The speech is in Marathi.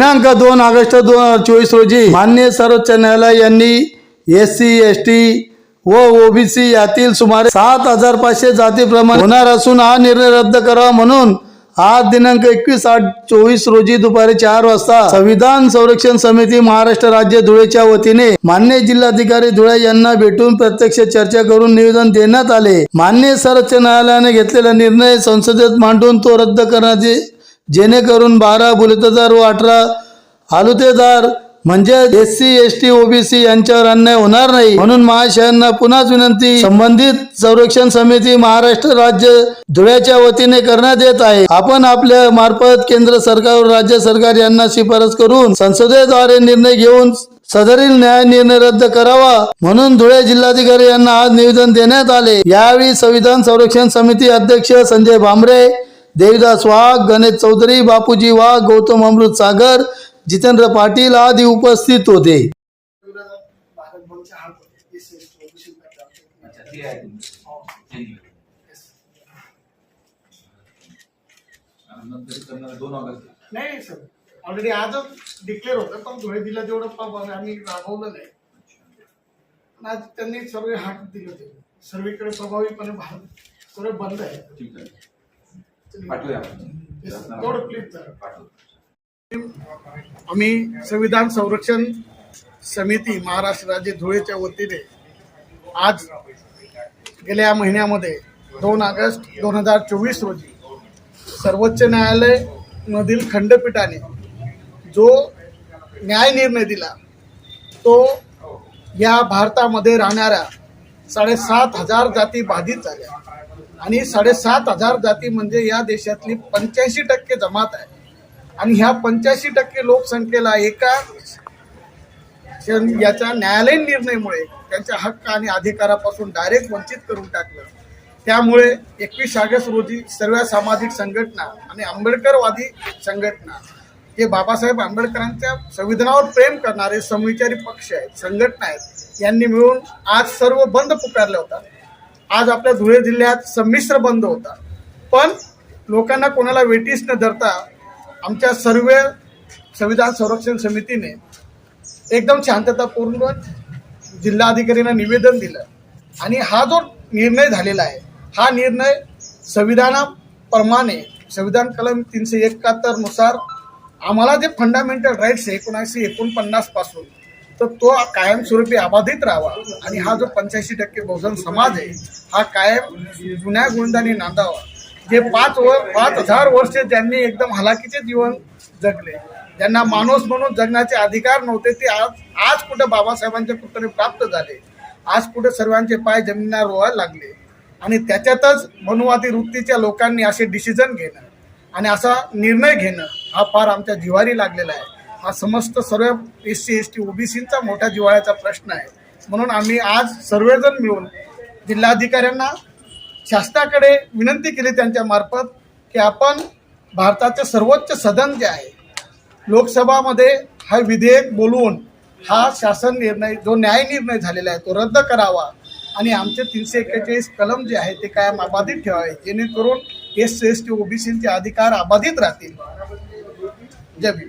दिनांक दोन ऑगस्ट दोन हजार चोवीस रोजी मान्य सर्वोच्च न्यायालय यांनी एस सी एस टी व ओबीसी यातील सुमारे सात हजार पाचशे जातीप्रमाणे होणार असून हा निर्णय रद्द करावा म्हणून आज दिनांक एकवीस आठ चोवीस रोजी दुपारी चार वाजता संविधान संरक्षण समिती महाराष्ट्र राज्य धुळेच्या वतीने मान्य जिल्हाधिकारी धुळे यांना भेटून प्रत्यक्ष चर्चा करून निवेदन देण्यात आले. मान्य सर्वोच्च न्यायालयाने घेतलेला निर्णय संसदेत मांडून तो रद्द करण्याचे जेणेकरून बारा बुलेतदार व अठरा आलुतेदार म्हणजे S C S T OBC यांच्यावर अन्याय होणार नाही. म्हणून महाशयांना पुन्हाच विनंती संबंधित संरक्षण समिती महाराष्ट्र राज्य धुळ्याच्या वतीने करण्यात येत आहे. आपण आपल्या मार्फत केंद्र सरकार व राज्य सरकार यांना शिफारस करून संसदेद्वारे निर्णय घेऊन सदरील न्याय निर्णय रद्द करावा. म्हणून धुळे जिल्हाधिकारी यांना आज निवेदन देण्यात आले. यावेळी संविधान संरक्षण समिती अध्यक्ष संजय भांबरे देवदास वाघ गणेश चौधरी बापूजी वाघ गौतम अमृत सागर जितेंद्र पाटील आदी उपस्थित होते. नाही सर. ऑलरेडी आजच डिक्लेअर होतं पण धुळे जिल्ह्यात जेवढं प- आम्ही राबवलं नाही. आज त्यांनी सर्व हात दिले होते. सर्वीकडे प्रभावीपणे भारत सर्व बंद आहे. पाठवूया. प्लीज आम्ही संविधान संरक्षण समिती महाराष्ट्र राज्य धुळेच्या वतीने आज गेल्या महिन्यामध्ये दोन ऑगस्ट दोन हजार चोवीस रोजी सर्वोच्च न्यायालय मधील खंडपीठाने जो न्याय निर्णय दिला तो या भारतामध्ये राहणाऱ्या साडेसात हजार जाती बाधित झाल्या. आणि साडेसात हजार जाती म्हणजे या देशातली पंच्याऐंशी टक्के जमात आहे. आणि ह्या पंच्याऐंशी टक्के लोकसंख्येला एका याच्या न्यायालयीन निर्णयामुळे त्यांच्या हक्क आणि अधिकारापासून डायरेक्ट वंचित करून टाकलं. त्यामुळे एकवीस ऑगस्ट रोजी सर्व सामाजिक संघटना आणि आंबेडकरवादी संघटना जे बाबासाहेब आंबेडकरांच्या संविधानावर प्रेम करणारे समविचारी पक्ष आहेत संघटना आहेत यांनी मिळून आज सर्व बंद पुकारला होता आज आपल्या धुळे जिल्ह्यात संमिश्र बंद होता. पण लोकांना कोणाला वेटीस न धरता आमच्या सर्व संविधान संरक्षण समितीने एकदम शांततापूर्ण जिल्हाधिकाऱ्यांना निवेदन दिलं. आणि हा जो निर्णय झालेला आहे हा निर्णय संविधानाप्रमाणे संविधान कलम तीनशे एकाहत्तरनुसार आम्हाला जे फंडामेंटल राईट्स आहे एकोणीसशे एकोणपन्नासपासून तर तो कायमस्वरूपी अबाधित राहावा. आणि हा जो पंच्याऐंशी टक्के बहुजन समाज आहे हा कायम जुन्या गुणदानी नांदावा. जे पाच व पाच हजार वर्ष ज्यांनी एकदम हलाखीचे जीवन जगले ज्यांना माणूस म्हणून जगण्याचे अधिकार नव्हते ते आज आज कुठे बाबासाहेबांच्या कृपेने प्राप्त झाले आज कुठे सर्वांचे पाय जमिनीला रोवायला लागले. आणि त्याच्यातच मनुवादी वृत्तीच्या लोकांनी असे डिसिजन घेणं आणि असा निर्णय घेणं हा फार आमच्या जिवारी लागलेला आहे. हा समस्त सर्व एस सी एस टी ओबीसींचा मोठ्या जिव्हाळ्याचा प्रश्न आहे. म्हणून आम्ही आज सर्वजण मिळून जिल्हाधिकाऱ्यांना शासनाकडे विनंती केली त्यांच्या मार्फत की आपण भारताचे सर्वोच्च सदन जे आहे लोकसभामध्ये हा विधेयक बोलवून हा शासन निर्णय जो न्याय निर्णय झालेला आहे तो रद्द करावा आणि आमचे तीनशे एक्केचाळीस कलम जे आहे ते कायम अबाधित ठेवावे जेणेकरून एस सी एस टी ओबीसीचे अधिकार अबाधित राहतील. जय भीम.